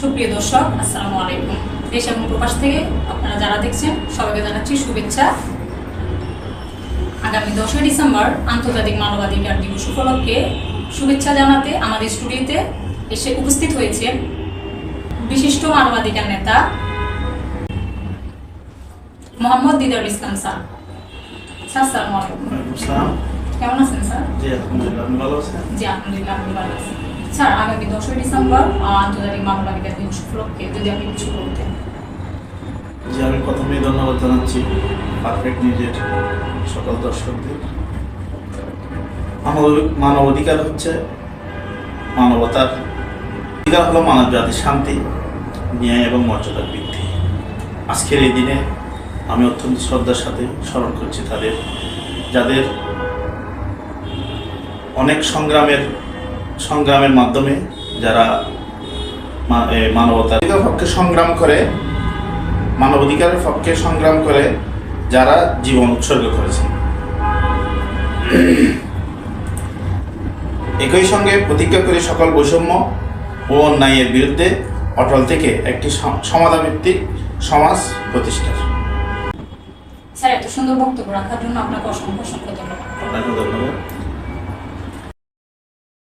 সুপ্রিয় দর্শক আসসালামু আলাইকুম। দেশ এবং প্রবাস থেকে আপনারা যারা দেখছেন সবাইকে জানাচ্ছি শুভেচ্ছা। আগামী দশই ডিসেম্বর আন্তর্জাতিক মানবাধিকার দিবস উপলক্ষে শুভেচ্ছা জানাতে আমাদের স্টুডিওতে এসে উপস্থিত হয়েছেন বিশিষ্ট মানবাধিকার নেতা মোহাম্মদ দিদার ইসলাম স্যার। স্যার আসসালামু আলাইকুম। কেমন আছেন স্যার? জি আলহামদুলিল্লাহ ভালো আছেন? জি আলহামদুলিল্লাহ ভালো আছি। স্যার, আগামী দশই ডিসেম্বর আন্তর্জাতিক মানবাধিকার দিবস উপলক্ষে যদি আপনি কিছু বলতেন। জি, আমি প্রথমেই ধন্যবাদ জানাচ্ছি পারফেক্ট নিউজের সকল দর্শকদের। মানব মানব অধিকার হচ্ছে মানবতার অধিকার হলো মানব জাতির শান্তি, ন্যায় এবং মর্যাদার বৃদ্ধি। আজকের এই দিনে আমি অত্যন্ত শ্রদ্ধার সাথে স্মরণ করছি তাদের, যাদের অনেক সংগ্রামের সংগ্রামের মাধ্যমে যারা মানবতার পক্ষে সংগ্রাম করে মানবাধিকারের পক্ষে সংগ্রাম করে যারা জীবন উৎসর্গ করেছে। একই সঙ্গে প্রতিজ্ঞা করে সকল বৈষম্য ও অন্যায়ের বিরুদ্ধে অটল থেকে একটি সম- সমাধানভিত্তিক সমাজ প্রতিষ্ঠার। স্যার এত সুন্দর বক্তব্য রাখার জন্য আপনাকে অসংখ্য অসংখ্য ধন্যবাদ। আপনাকে ধন্যবাদ।